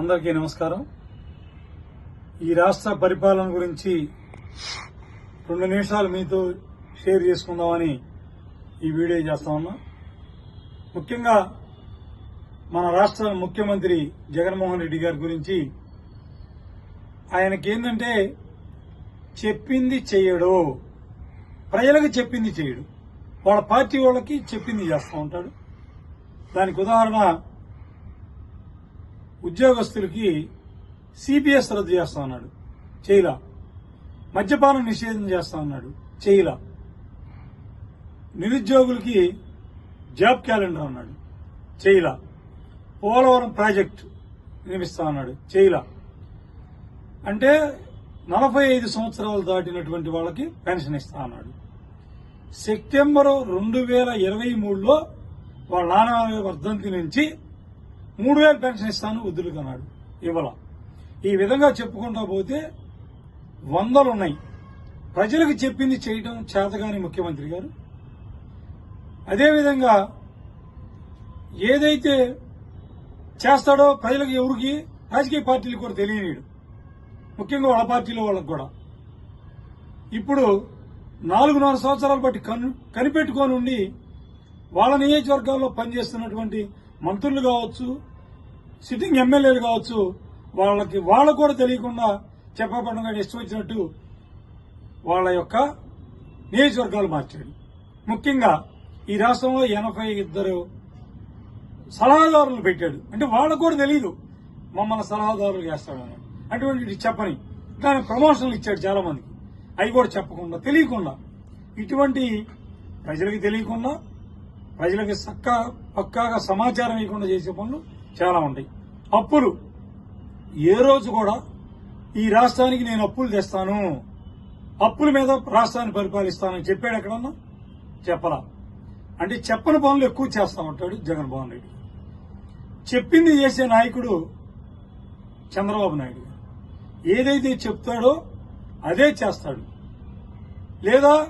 అందరికీ నమస్కారం. ఈ రాష్ట్ర పరిపాలన గురించి రెండు నిమిషాలు మీతో షేర్ చేసుకుందామని ఈ వీడియో చేస్తా ఉన్నా. ముఖ్యంగా మన రాష్ట్ర ముఖ్యమంత్రి జగన్మోహన్ రెడ్డి గారి గురించి ఆయనకి ఏంటంటే చెప్పింది చేయడు. ప్రజలకు చెప్పింది చేయడు. వాళ్ళ పార్టీ వాళ్ళకి చెప్పింది చేస్తూ ఉంటాడు. దానికి ఉదాహరణ ఉద్యోగస్తులకి సిపిఎస్ రద్దు చేస్తా ఉన్నాడు. చేయలా. మద్యపానం నిషేధం చేస్తా ఉన్నాడు. చేయలా. నిరుద్యోగులకి జాబ్ క్యాలెండర్ అన్నాడు. చేయలా. పోలవరం ప్రాజెక్ట్ నిర్మిస్తా అన్నాడు. చేయలా. అంటే నలభై ఐదు సంవత్సరాలు దాటినటువంటి వాళ్ళకి పెన్షన్ ఇస్తా అన్నాడు. సెప్టెంబర్ రెండు వేల ఇరవై మూడులో వాళ్ళ నాన్న వర్ధంతి నుంచి మూడు వేలు పెన్షన్ ఇస్తాను వద్దులకు ఇవ్వాల. ఈ విధంగా చెప్పుకుంటా పోతే వందలు ఉన్నాయి ప్రజలకు చెప్పింది చేయటం చేతగాని ముఖ్యమంత్రి గారు. అదేవిధంగా ఏదైతే చేస్తాడో ప్రజలకు ఎవరికి రాజకీయ పార్టీలకు కూడా తెలియనీడు. ముఖ్యంగా వాళ్ళ పార్టీలో వాళ్ళకు కూడా. ఇప్పుడు నాలుగున్నర సంవత్సరాలు బట్టి కను కనిపెట్టుకొని ఉండి వాళ్ళ నియోజకవర్గాల్లో పనిచేస్తున్నటువంటి మంత్రులు కావచ్చు సిట్టింగ్ ఎమ్మెల్యేలు కావచ్చు వాళ్ళకి వాళ్ళకు కూడా తెలియకుండా చెప్పకుండా ఇష్టం వచ్చినట్టు వాళ్ళ యొక్క నియోజకవర్గాలు మార్చాడు ముఖ్యంగా ఈ రాష్ట్రంలో ఎనభై ఇద్దరు సలహాదారులు పెట్టాడు. అంటే వాళ్ళకు కూడా తెలియదు మమ్మల్ని సలహాదారులు చేస్తాడని అటువంటి చెప్పని దాని ప్రమోషన్లు ఇచ్చాడు చాలా మందికి అవి కూడా చెప్పకుండా తెలియకుండా. ఇటువంటి ప్రజలకు తెలియకుండా ప్రజలకి సక్క పక్కాగా సమాచారం ఇవ్వకుండా చేసే పనులు చాలా ఉంటాయి. అప్పులు. ఏ రోజు కూడా ఈ రాష్ట్రానికి నేను అప్పులు తెస్తాను. అప్పుల మీద రాష్ట్రాన్ని పరిపాలిస్తానని చెప్పాడు ఎక్కడన్నా? చెప్పలా. అంటే చెప్పని పనులు ఎక్కువ చేస్తామంటాడు జగన్మోహన్ రెడ్డి. చెప్పింది చేసే నాయకుడు చంద్రబాబు నాయుడు ఏదైతే చెప్తాడో అదే చేస్తాడు. లేదా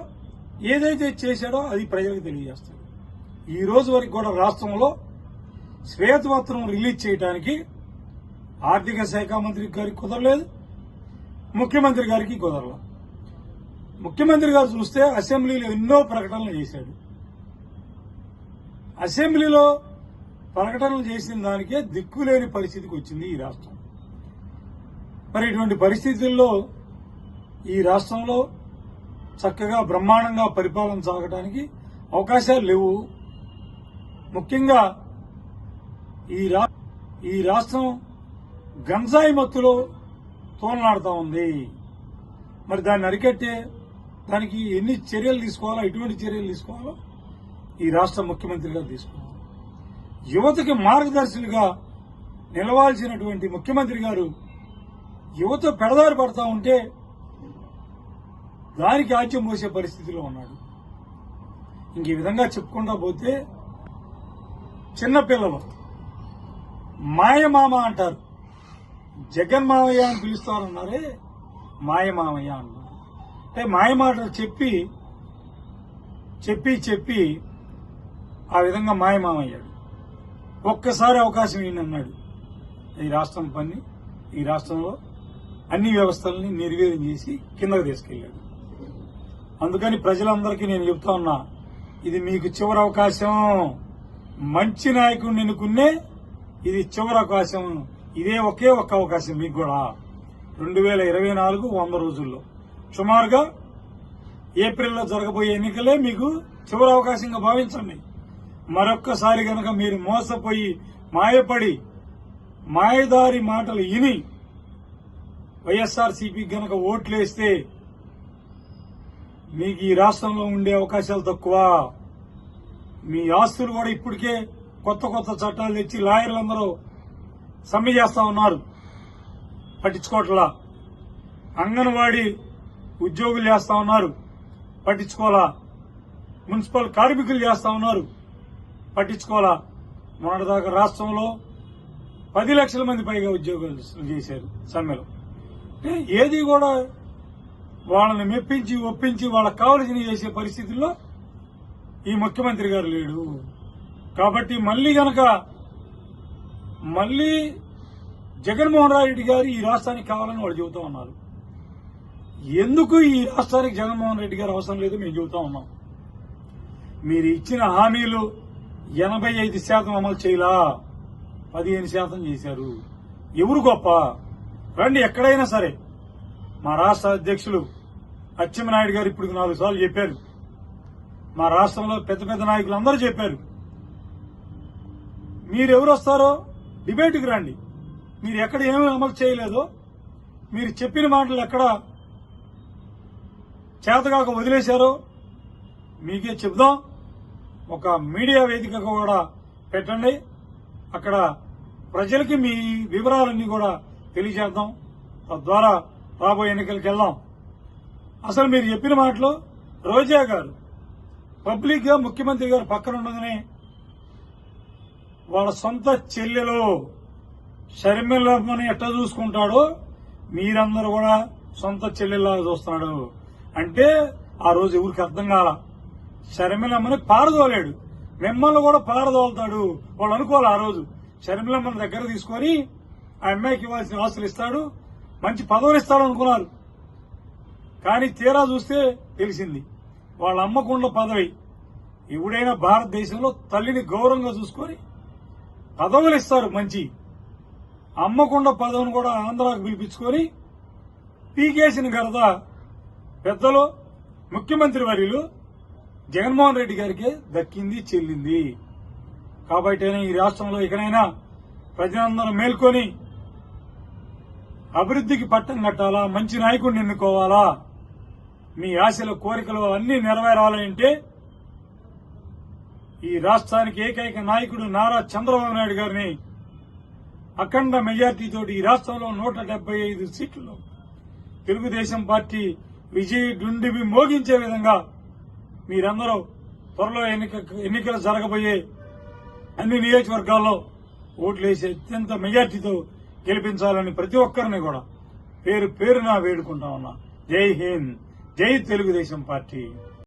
ఏదైతే చేశాడో అది ప్రజలకు తెలియజేస్తాడు. ఈ రోజు వరకు కూడా రాష్ట్రంలో శ్వేతపత్రం రిలీజ్ చేయడానికి ఆర్థిక శాఖ మంత్రి గారికి కుదరలేదు ముఖ్యమంత్రి గారికి కుదరలేదు. ముఖ్యమంత్రి గారు చూస్తే అసెంబ్లీలో ఎన్నో ప్రకటనలు చేశాడు. అసెంబ్లీలో ప్రకటనలు చేసిన దానికే దిక్కులేని పరిస్థితికి వచ్చింది ఈ రాష్ట్రం. మరి ఇటువంటి పరిస్థితుల్లో ఈ రాష్ట్రంలో చక్కగా బ్రహ్మాండంగా పరిపాలన సాగడానికి అవకాశాలు లేవు. ముఖ్యంగా ఈ రా ఈ రాష్ట్రం గంజాయి మత్తులో తోలనాడుతూ ఉంది. మరి దాన్ని అరికట్టే దానికి ఎన్ని చర్యలు తీసుకోవాలో ఎటువంటి చర్యలు తీసుకోవాలో ఈ రాష్ట్ర ముఖ్యమంత్రిగా తీసుకోవాలి యువతకి మార్గదర్శులుగా నిలవాల్సినటువంటి ముఖ్యమంత్రి గారు యువత పెడదారి పడతా ఉంటే దానికి ఆజ్యం పోసే పరిస్థితిలో ఉన్నాడు. ఇంక ఈ విధంగా చెప్పుకుంటా పోతే చిన్నపిల్లలు. మాయమామ అంటారు. జగన్ మామయ్య అని పిలుస్తారన్నారే మాయమామయ్య అన్నారు అంటే మాయమాటలు చెప్పి చెప్పి చెప్పి ఆ విధంగా మాయమామయ్యాడు. ఒక్కసారి అవకాశం ఈయనన్నాడు ఈ రాష్ట్రం పని ఈ రాష్ట్రంలో అన్ని వ్యవస్థల్ని నిర్వీర్యం చేసి కిందకు తీసుకెళ్ళాడు అందుకని ప్రజలందరికీ నేను చెప్తా ఉన్నా ఇది మీకు చివరి అవకాశం. మంచి నాయకుడిని ఎన్నుకునే ఇది చివరి అవకాశం. ఇదే ఒకే ఒక్క అవకాశం మీకు కూడా. రెండు వేల ఇరవై నాలుగు వంద రోజుల్లో. సుమారుగా ఏప్రిల్లో జరగబోయే ఎన్నికలే మీకు చివరి అవకాశంగా భావించండి. మరొక్కసారి గనక మీరు మోసపోయి మాయపడి మాయదారి మాటలు ఇని వైఎస్ఆర్సీపీ గనక ఓట్లేస్తే మీకు ఈ రాష్ట్రంలో ఉండే అవకాశాలు తక్కువ. మీ ఆస్తులు కూడా ఇప్పటికే కొత్త కొత్త చట్టాలు తెచ్చి లాయర్లందరూ సమ్మె చేస్తా ఉన్నారు. పట్టించుకోవట్లా. అంగన్వాడీ ఉద్యోగులు చేస్తా ఉన్నారు. పట్టించుకోవాలా. మున్సిపల్ కార్మికులు చేస్తా ఉన్నారు. పట్టించుకోవాలా. మొన్నటిదాకా రాష్ట్రంలో పది లక్షల మంది పైగా ఉద్యోగాలు చేశారు సమ్మెలో. ఏది కూడా వాళ్ళని మెప్పించి ఒప్పించి వాళ్ళకి కావలసినవి చేసే పరిస్థితుల్లో ఈ ముఖ్యమంత్రి గారు లేడు. కాబట్టి మళ్ళీ గనక మళ్ళీ జగన్మోహన్ రెడ్డి గారు ఈ రాష్ట్రానికి కావాలని వాళ్ళు చెబుతా ఉన్నారు. ఎందుకు ఈ రాష్ట్రానికి జగన్మోహన్ రెడ్డి గారు అవసరం లేదు మేము చెబుతా ఉన్నాం. మీరు ఇచ్చిన హామీలు ఎనభై ఐదు శాతం అమలు చేయలా. పదిహేను శాతం చేశారు. ఎవరు గొప్ప? రండి ఎక్కడైనా సరే. మా రాష్ట్ర అధ్యక్షులు అచ్చెన్నాయుడు గారు ఇప్పుడు నాలుగు సార్లు చెప్పారు. మా రాష్ట్రంలో పెద్ద పెద్ద నాయకులు అందరూ చెప్పారు. మీరు ఎవరు వస్తారో డిబేట్కి రండి. మీరు ఎక్కడ ఏమీ అమలు చేయలేదో మీరు చెప్పిన మాటలు ఎక్కడ చేతగాక వదిలేశారో మీకే చెబుదాం. ఒక మీడియా వేదిక కూడా పెట్టండి. అక్కడ ప్రజలకి మీ వివరాలన్నీ కూడా తెలియజేద్దాం. తద్వారా రాబోయే ఎన్నికలకు వెళ్దాం అసలు మీరు చెప్పిన మాటలు రోజా గారు పబ్లిక్గా ముఖ్యమంత్రి గారు పక్కన ఉండగానే వాళ్ళ సొంత చెల్లెలు షర్మిలమ్మని ఎట్లా చూసుకుంటాడో మీరందరూ కూడా సొంత చెల్లెలా చూస్తున్నాడు. అంటే ఆ రోజు ఎవరికి అర్థం కాల? షర్మిలమ్మని పారదోలేడు. మిమ్మల్ని కూడా పారదోలుతాడు. వాళ్ళు అనుకోవాలి ఆ రోజు. షర్మిలమ్మని దగ్గర తీసుకొని ఆ అమ్మాయికి ఇవ్వాల్సిన ఆస్తులు ఇస్తాడు. మంచి పదవులు ఇస్తాడు అనుకున్నారు. కానీ తీరా చూస్తే తెలిసింది. వాళ్ళ అమ్మకుండ పదవి. ఎవడైనా భారతదేశంలో తల్లిని గౌరవంగా చూసుకొని పదవులు ఇస్తారు మంచి. అమ్మకుండ పదవిని కూడా ఆంధ్రాకు పిలిపించుకొని పీకేసిన గరద పెద్దలు ముఖ్యమంత్రి వర్యులు జగన్మోహన్ రెడ్డి గారికి దక్కింది చెల్లింది. కాబట్టి ఈ రాష్ట్రంలో ఇకనైనా ప్రజలందరూ మేల్కొని అభివృద్ధికి పట్టం కట్టాలా మంచి నాయకుడిని ఎన్నుకోవాలా? మీ ఆశలు కోరికలు అన్ని నెరవేరాలంటే ఈ రాష్ట్రానికి ఏకైక నాయకుడు నారా చంద్రబాబు నాయుడు గారిని అఖండ మెజార్టీతో ఈ రాష్ట్రంలో నూట డెబ్బై ఐదు సీట్లలో తెలుగుదేశం పార్టీ విజయ డుండిబి మోగించే విధంగా మీరందరూ త్వరలో ఎన్నిక ఎన్నికలు జరగబోయే అన్ని నియోజకవర్గాల్లో ఓట్లేసి అత్యంత మెజార్టీతో గెలిపించాలని ప్రతి ఒక్కరిని కూడా పేరు పేరున వేడుకుంటా ఉన్నా. జై హింద్. జై తెలుగుదేశం పార్టీ.